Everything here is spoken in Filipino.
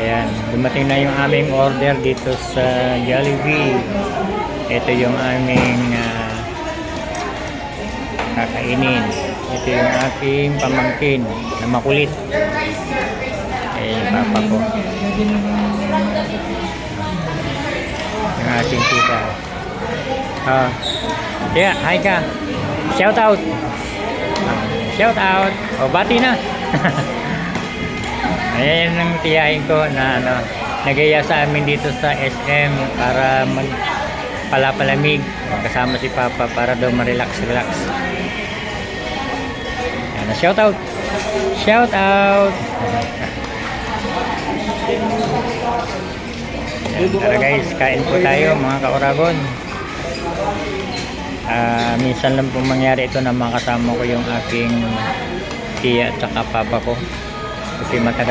Ayan, dumating na yung aming order dito sa Jollibee. Ito yung aming ah, kakainin. Ito yung aking pamangkin na makulit. Eh, yung papa ko. Yung ating tita. Ah. Yeah, hi ka. Shout out. Ah, Shout out. O, bati na. Ayan ang tiyahin ko na ano, nagaya sa amin dito sa SM para mag palapalamig kasama si Papa para daw ma-relax relax. Ayan, shout out. Shout out. Tara guys, kain po tayo mga kauragon. Ah, minsan lang po mangyari ito na makasama ko yung aking tiya at saka papa ko. Kasi matagal